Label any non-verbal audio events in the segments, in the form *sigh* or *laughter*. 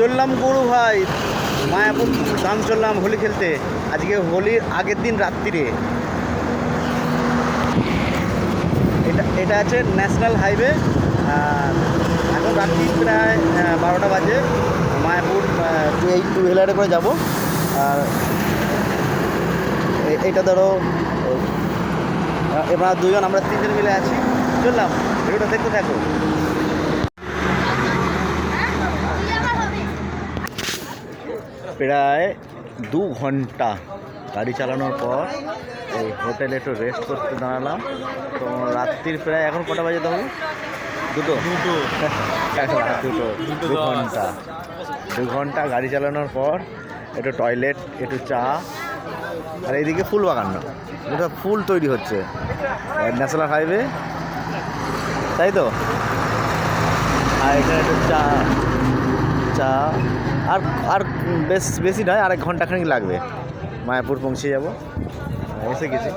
চললাম গরু ভাই। মায়াপুর ধাম চললাম হোলি খেলতে। আজকে হোলির আগের দিন রাত্রিরে। এটা এটা আছে ন্যাশনাল হাইওয়ে। এখন রাত্রি প্রায় বারোটা বাজে। মায়াপুর এই টু হুইলারে করে যাব। আর এ- এইটা ধরো এবার দুজন আমরা তিনজন মিলে আছি। চললাম, ভিডিওটা দেখতে থাকো। প্রায় দু ঘণ্টা গাড়ি চালানোর পর এই হোটেলে একটু রেস্ট করতে দাঁড়ালাম। তো রাত্রির প্রায় এখন কটা বাজে তখন দুটো? দুটো। দুটো। দু ঘণ্টা। দু ঘণ্টা গাড়ি চালানোর পর একটু টয়লেট একটু চা। আর এইদিকে ফুল বাগান না। এটা ফুল তৈরি হচ্ছে। ন্যাশনাল হাইওয়ে তাই তো? আর এখানে একটু চা। চা। আর আর বেশ বেশি নয় আর এক ঘন্টাখানিক লাগবে। মায়াপুর পৌঁছে যাব। এসে গেছি।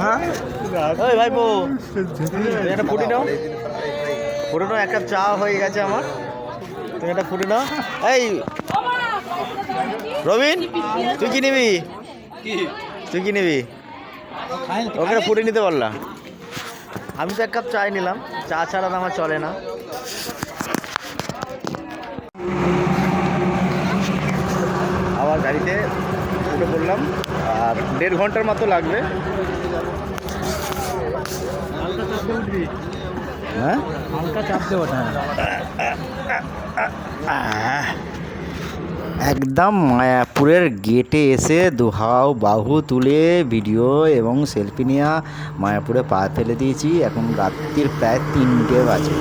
হ্যাঁ? ওই ভাইপো একটা ফুটি নাও। ফুটি নাও এক কাপ চা হয়ে গেছে আমার। তুমি একটা ফুটি নাও। এই রবিন তুই কি নিবি? তুই কি নিবি? ওখানে ফুটে নিতে পারলাম আমি তো এক কাপ চাই নিলাম চা ছাড়া তো আমার চলে না। আবার গাড়িতে উঠে পড়লাম আর দেড় ঘণ্টার মতো লাগবে। হ্যাঁ? হালকা চাপ আহ, একদম মায়াপুরের গেটে এসে দুহাও বাহু তুলে ভিডিও এবং সেলফি নিয়ে মায়াপুরে পা ফেলে দিয়েছি। এখন রাত্রির প্রায় তিনটে বাজে।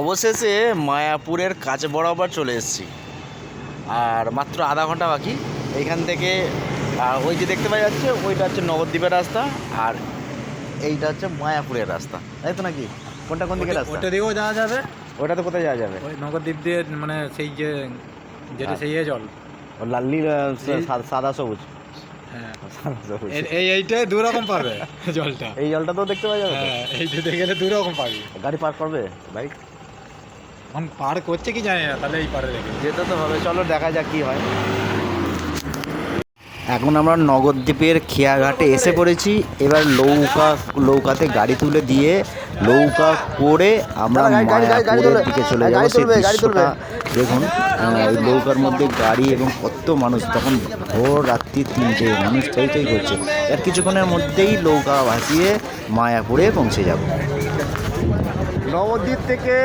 অবশেষে মায়াপুরের কাছে বরাবর চলে এসেছি। আর মাত্র আধা ঘণ্টা বাকি। এইখান থেকে ওই যে দেখতে পাওয়া যাচ্ছে ওইটা হচ্ছে নবদ্বীপের রাস্তা আর এইটা হচ্ছে মায়াপুরের রাস্তা। তাই তো নাকি? কোনটা কোন দিকে রাস্তা? ওটা দিকেও যাওয়া যাবে। ওটা তো কোথায় যাওয়া যাবে? ওই নগরদ্বীপ দিয়ে মানে সেই যে যেটা সেই জল। ও লাল্লি আহ, সাদা সবুজ। হ্যাঁ। এই এইটাই দু রকম পাবে *laughs* জলটা। এই জলটা তো দেখতে পাওয়া যাবে? হ্যাঁ গেলে দু রকম পাবি। গাড়ি পার করবে বাইক? এখন পার করছে কি জানি না তাহলে এই পারে যেতে তো হবে চলো দেখা যাক কি হয়। এখন আমরা নগরদ্বীপের খেয়াঘাটে এসে পড়েছি। এবার লৌকা লৌকাতে গাড়ি তুলে দিয়ে নৌকা করে আমরা মায়াপুরের দিকে চলে যাব। সেই দৃশ্যটা দেখুন এই নৌকার মধ্যে গাড়ি এবং কত মানুষ তখন ভোর রাত্রি তিনটে মানুষ তৈ করছে। আর কিছুক্ষণের মধ্যেই নৌকা ভাসিয়ে মায়াপুরে পৌঁছে যাব। নবদ্বীপ থেকে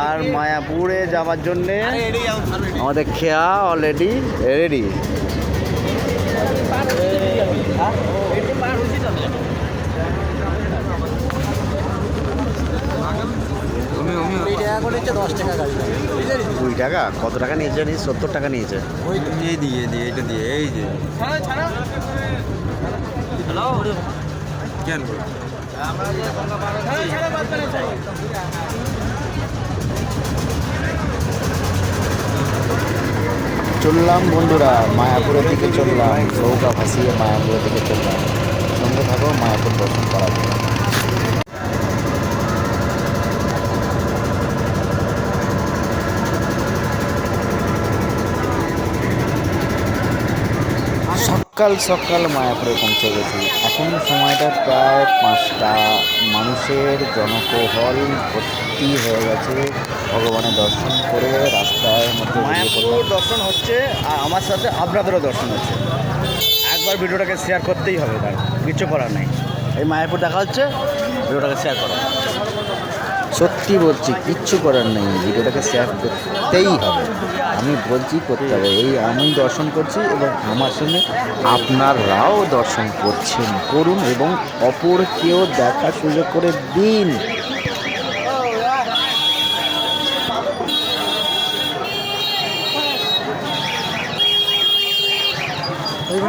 আর মায়াপুরে যাওয়ার জন্যে আমাদের খেয়া অলরেডি রেডি দুই টাকা কত টাকা নিয়েছে জানিস সত্তর টাকা নিয়েছে ওই এই দিয়ে দিয়ে এটা দিয়ে এই যে কেন চললাম বন্ধুরা, মায়াপুরের দিকে চললাম, নৌকা ভাসিয়ে মায়াপুরের দিকে চললাম। সঙ্গে থাকো, মায়াপুর দর্শন করার জন্য। সকাল সকাল মায়াপুরে পৌঁছে গেছি। এখন সময়টা প্রায় পাঁচটা। মানুষের জনকোহল ভর্তি হয়ে গেছে। ভগবানের দর্শন করে রাস্তায় মধ্যে মায়াপুর দর্শন হচ্ছে আর আমার সাথে আপনাদেরও দর্শন হচ্ছে। একবার ভিডিওটাকে শেয়ার করতেই হবে তার কিছু করার নেই। এই মায়াপুর দেখা হচ্ছে ভিডিওটাকে শেয়ার করো। সত্যি বলছি কিচ্ছু করার নেই। ভিডিওটাকে শেয়ার করতেই হবে। আমি বলছি করতে হবে এই আমি দর্শন করছি এবং আমার সঙ্গে আপনারাও দর্শন করছেন। করুন এবং অপরকেও দেখা সুযোগ করে দিন।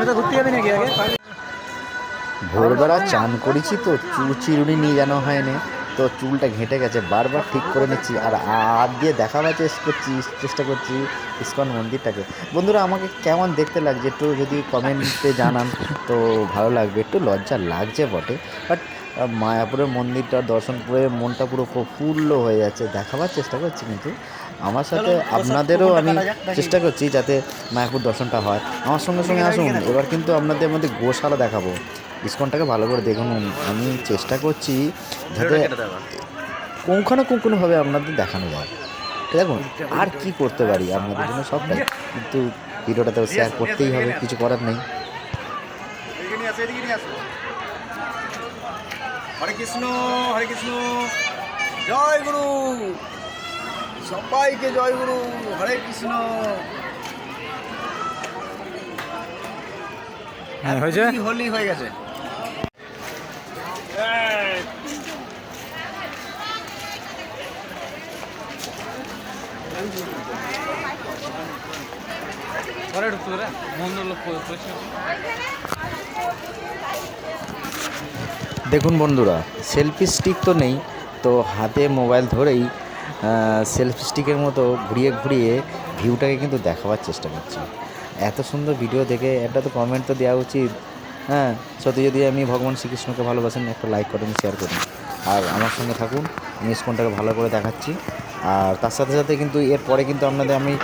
ঘুরতে যাবি নাকি আগে? ভোরবেলা চান করেছি তো চু চিরুনি নিয়ে জানো হয়নি তো চুলটা ঘেঁটে গেছে। বারবার ঠিক করে নিচ্ছি। আর হাত দিয়ে দেখাবার চেষ্টা করছি চেষ্টা করছি ইস্কন মন্দিরটাকে। বন্ধুরা আমাকে কেমন দেখতে লাগছে একটু যদি কমেন্টে জানান তো ভালো লাগবে। একটু লজ্জা লাগছে বটে। বাট মায়াপুরের মন্দিরটা দর্শন করে মনটা পুরো প্রফুল্ল হয়ে যাচ্ছে। দেখাবার চেষ্টা করছি কিন্তু। আমার সাথে আপনাদেরও আমি চেষ্টা করছি যাতে মায়াপুর দর্শনটা হয়। আমার সঙ্গে সঙ্গে আসুন। এবার কিন্তু আপনাদের মধ্যে গোশালা দেখাবো। ইস্কনটাকে ভালো করে দেখুন। আমি চেষ্টা করছি যাতে কোনখানে কোন কোনখানেভাবে আপনাদের দেখানো যায়। দেখুন আর কি করতে পারি আপনাদের জন্য সবটাই। কিন্তু ভিডিওটা তো শেয়ার করতেই হবে কিছু করার নেই। হরে কৃষ্ণ হরে কৃষ্ণ। জয় গুরু। সবাইকে জয় গুরু। হরে কৃষ্ণ। হ্যাঁ হয়েছে? হোলি হয়ে গেছে। ঢুকতে পারে? লোক দেখুন বন্ধুরা সেলফি স্টিক তো নেই, তো হাতে মোবাইল ধরেই সেলফি স্টিকের মতো ঘুরিয়ে ঘুরিয়ে ভিউটাকে কিন্তু দেখাবার চেষ্টা করছি। এত সুন্দর ভিডিও দেখে একটা তো কমেন্ট তো দেওয়া উচিত। হ্যাঁ সত্যি যদি আমি ভগবান শ্রীকৃষ্ণকে ভালোবাসেন, একটা লাইক করেন শেয়ার করুন। আর আমার সঙ্গে থাকুন, আমি স্কনটাকে ভালো করে দেখাচ্ছি। আর তার সাথে সাথে কিন্তু এরপরে কিন্তু আপনাদের আমি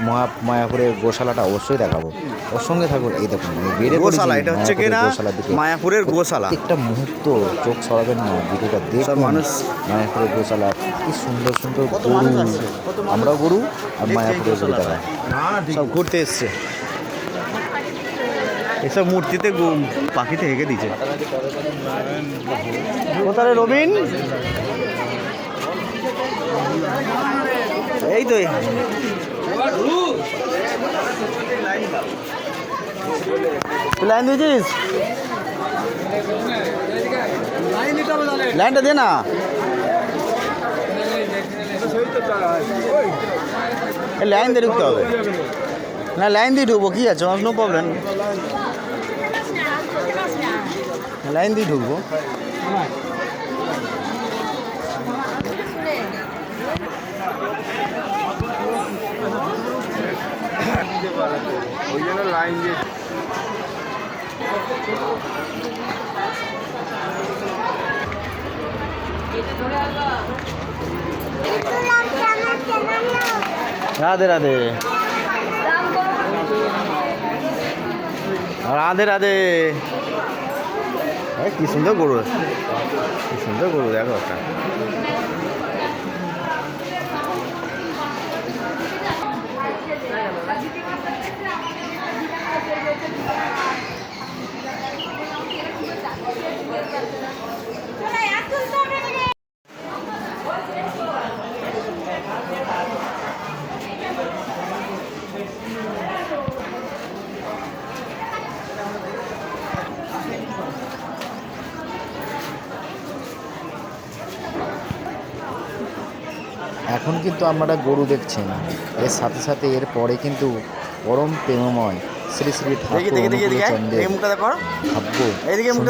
মহা মায়াপুরের গোশালাটা অবশ্যই দেখাবো। ওর সঙ্গে থাকুন এই দেখুন গোশালা এটা হচ্ছে কি মায়াপুরের না মায়াপুরের গোশালা। একটা মুহূর্ত চোখ সরাবেন না ভিডিওটা দেখুন। মানুষ- মায়াপুরের গোশালা কি সুন্দর সুন্দর গরু। আমরাও গরু আর মায়াপুরের গরু তারা সব ঘুরতে এসছে। এসব মূর্তিতে পাখিতে হেঁকে দিচ্ছে কোথায় রবিন? এই তো লাইন দিয়েছিস? লাইনটা দে না। লাইন দিয়ে ঢুকতে হবে। না, লাইন দিয়ে ঢুকবো, কি আছে? নো প্রবলেম লাইন দিয়ে ঢুকবো। ওই জন্য লাইন দিয়ে রাধে। রাধে রাধে। রাধে কি সুন্দর গরু। কি সুন্দর গরু, দেখো একটা। এখন কিন্তু আমরা গরু দেখছেন এর সাথে সাথে এর পরে কিন্তু পরম প্রেমময় শ্রী শ্রী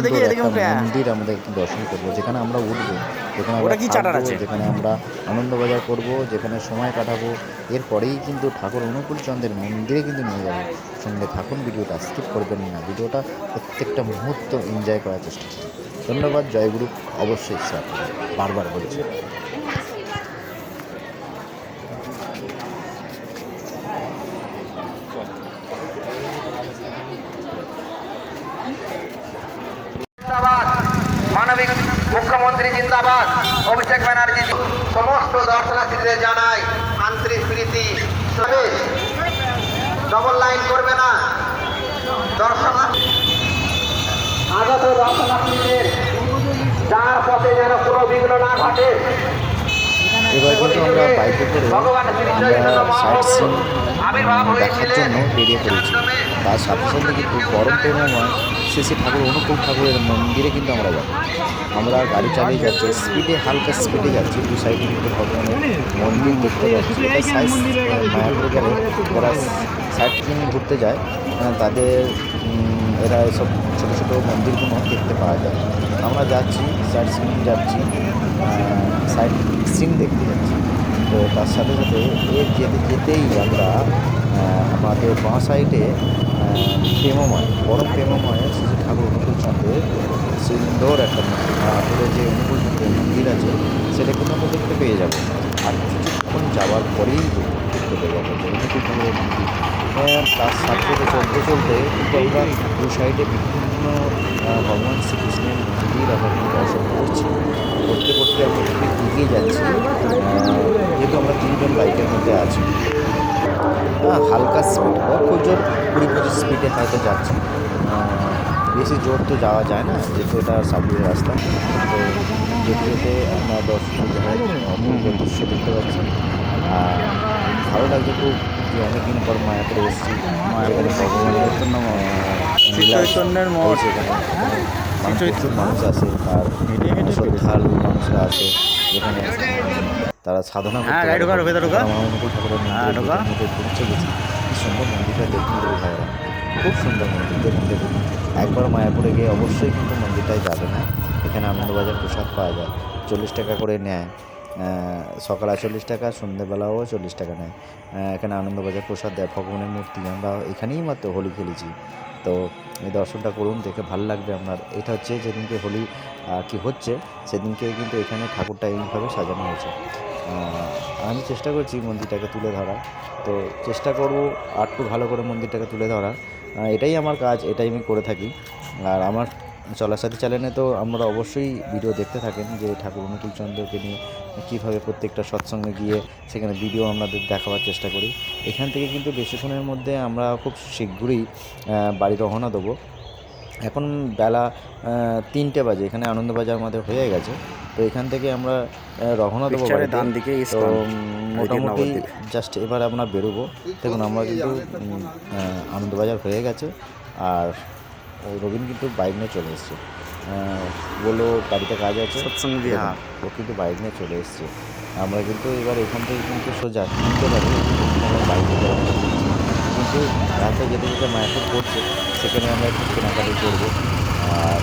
দেখি ঠাকুর। মন্দির একটু দর্শন করব যেখানে আমরা উঠবো যেখানে আমরা? যেখানে আমরা আনন্দবাজার করব যেখানে সময় কাটাবো। এরপরেই কিন্তু ঠাকুর অনুকূলচন্দ্রের মন্দিরে কিন্তু নিয়ে যাব। সঙ্গে থাকুন ভিডিওটা স্কিপ করবেন না ভিডিওটা প্রত্যেকটা মুহূর্ত এনজয় করার চেষ্টা করুন। ধন্যবাদ জয়গুরু অবশ্যই স্যার। বারবার বলছি জিন্দাবাদ মানবিক মুখ্যমন্ত্রী জিন্দাবাদ অভিষেক ব্যানার্জি সমস্ত দর্শনার্থীদের জানাই আন্তরিক প্রীতি। ডবল লাইন করবে না। দর্শনার্থী আগত দর্শনার্থীদের যার পথে যেন কোনো বিঘ্ন না ঘটে। এবার কিন্তু আমরা বাইকে করে সাইট সিন দেখার জন্য বেরিয়ে পড়েছি। তার সাথে সাথে কিন্তু পরম প্রেমময় শ্রী শ্রী ঠাকুর অনুকূল ঠাকুরের মন্দিরে কিন্তু আমরা যাব। আমরা গাড়ি চালিয়ে যাচ্ছি স্পিডে হালকা স্পিডে যাচ্ছি, দু সাইডে কিন্তু ভগবানের মন্দির দেখতে পাচ্ছি মায়াপুরে গেলে যারা সাইট ঘুরতে যায় তাদের এরা এসব ছোটো ছোটো মন্দিরগুলো দেখতে পাওয়া যায়। আমরা যাচ্ছি সাইড সিন যাচ্ছি সাইড সিন দেখতে যাচ্ছি। তো তার সাথে সাথে এর যেতে, যেতেই আমরা আমাদের বাঁ সাইডে প্রেমময়, বড় প্রেমময় শ্রী ঠাকুর সুন্দর একটা ঠাকুরের যে অনুকূল মন্দির আছে সেটা আমরা দেখতে পেয়ে যাব। আর কিছুক্ষণ যাওয়ার পরেই দেখতে পেয়ে যাব অনুকূল চন্দ্রের মন্দির। আহ, তার সাথে সাথে চলতে চলতে কিন্তু আমরা দু সাইডে বিভিন্ন ভগবান শ্রীকৃষ্ণের মন্দির আমরা কিন্তু দর্শন করছি। করতে করতে আমরা কিন্তু এগিয়ে যাচ্ছি। যেহেতু আমরা তিনজন বাইকের মধ্যে আছি। আহ, হালকা স্পিড বা জোর কুড়ি পঁচিশ স্পিডে হয়তো যাচ্ছি। বেশি জোর তো যাওয়া যায় না যেহেতু এটা সাবুয়ের রাস্তা। তো যেতে যেতে আমরা দর্শন অপূর্ব দৃশ্য দেখতে পাচ্ছি। আর ভালো লাগছে খুব যে অনেকদিন পর মায়াপুরে এসেছি। যেখানে ভগবানের লীলা চৈতন্যের মঠ। এখানে। প্রচুর মানুষ আছে আর শ্রদ্ধালু মানুষরা আছে যেখানে তারা সাধনা করতে হ্যাঁ, ঢোকা, অনুকূল ঠাকুরের হ্যাঁ। মধ্যে পৌঁছে গেছি। কি সুন্দর মন্দিরটা দেখুন খুব সুন্দর মন্দির দেখুন দেখুন। একবার মায়াপুরে গিয়ে অবশ্যই কিন্তু মন্দিরটায় যাবে না। এখানে আনন্দবাজার প্রসাদ পাওয়া যায়। চল্লিশ টাকা করে নেয়। সকালে চল্লিশ টাকা সন্ধ্যেবেলাও চল্লিশ টাকা নেয়। এখানে আনন্দবাজার প্রসাদ দেয়, ভগবানের মূর্তি। আমরা এখানেই মাত্র হোলি খেলেছি। তো এই দর্শনটা করুন, দেখে ভালো লাগবে আপনার। এটা হচ্ছে যেদিনকে হোলি কি হচ্ছে, সেদিনকে কিন্তু এখানে ঠাকুরটা এইভাবে সাজানো হয়েছে। আমি চেষ্টা করছি মন্দিরটাকে তুলে ধরার। তো চেষ্টা করব আর একটু ভালো করে মন্দিরটাকে তুলে ধরার। এটাই আমার কাজ, এটাই আমি করে থাকি। আর আমার চলার সাথে চ্যানেলে তো আমরা অবশ্যই ভিডিও দেখতে থাকেন যে ঠাকুর অনুকূল চন্দ্রকে নিয়ে কীভাবে প্রত্যেকটা সৎসঙ্গে গিয়ে সেখানে ভিডিও আমাদের দেখাবার চেষ্টা করি। এখান থেকে কিন্তু বেশিক্ষণের মধ্যে আমরা খুব শীঘ্রই বাড়ি রহনা দেবো। এখন বেলা তিনটে বাজে এখানে আনন্দবাজার আমাদের হয়ে গেছে। তো এখান থেকে আমরা রওনা দেবো। ডান দিকে তো মোটামুটি জাস্ট এবার আমরা বেরোবো। দেখুন আমরা কিন্তু আনন্দবাজার হয়ে গেছে। আর রবিন কিন্তু বাইক নিয়ে চলে এসছে। বলল বাড়িতে কাজ আছে। ও কিন্তু বাইক নিয়ে চলে এসছে। আমরা কিন্তু এবার এখান থেকে কিন্তু সোজা কিনতে পারি বাইকে যাওয়া কিন্তু রাস্তায় যেতে যেতে মায়াপুর পড়ছে। সেখানে আমরা একটু কেনাকাটি করব আর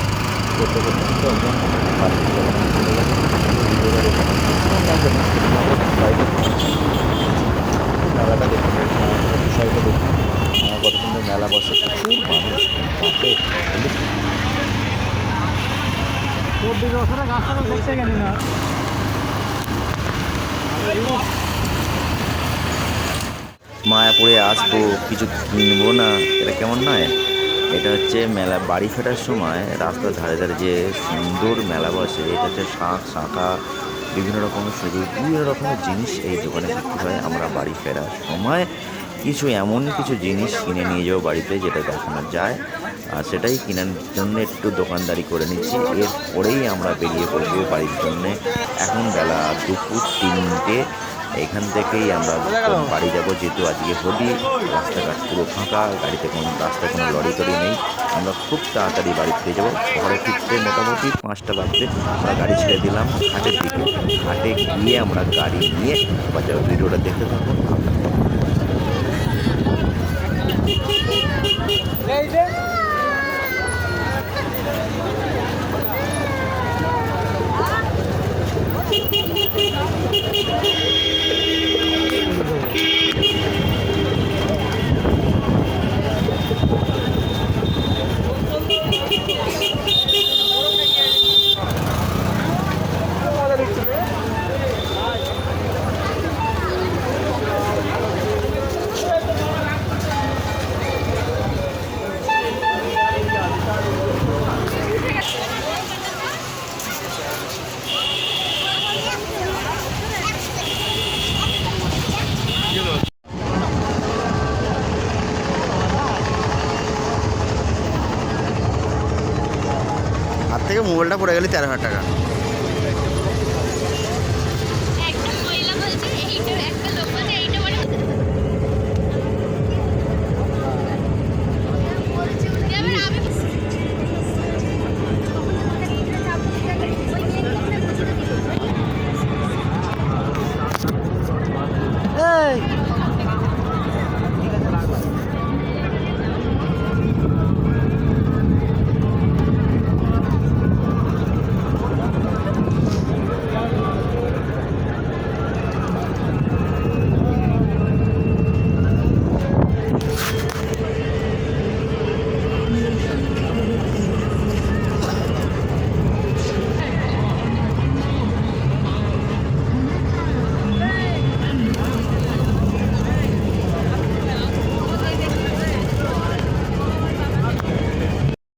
করতে করতে কিন্তু। মেলাটা বিষয়টা দেখুন কত সুন্দর মেলা বসে প্রচুর মানুষ বলি, মায়াপুরে আসব কিছু কিনবো না এটা কেমন নয় এটা হচ্ছে মেলা, বাড়ি ফেরার সময় রাস্তার ধারে ধারে যে সুন্দর মেলা বসে, এটা হচ্ছে শাঁখ, শাঁখা, বিভিন্ন রকমের সুযোগ, বিভিন্ন রকমের জিনিস এই দোকানে বিক্রি হয়। আমরা বাড়ি ফেরার সময় কিছু এমন কিছু জিনিস কিনে নিয়ে যাব বাড়িতে যেটা দেখানো যায়। আর সেটাই কেনার জন্য একটু দোকানদারি করে নিচ্ছি। এরপরেই আমরা বেরিয়ে পড়ব বাড়ির জন্যে। এখন বেলা দুপুর তিনটে। এখান থেকেই আমরা বাড়ি যাব যেহেতু আজকে হোলি রাস্তাঘাট পুরো ফাঁকা গাড়িতে কোনো রাস্তায় কোনো লরি টরি নেই। আমরা খুব তাড়াতাড়ি বাড়ি ফিরে যাব। ঘরে ফিরতে মোটামুটি পাঁচটা বাজতে। আমরা গাড়ি ছেড়ে দিলাম হাটের দিকে। ঘাটে গিয়ে আমরা গাড়ি নিয়ে বাজার ভিডিওটা দেখতে থাকব। পড়ে গেলে তেরো হাজার টাকা।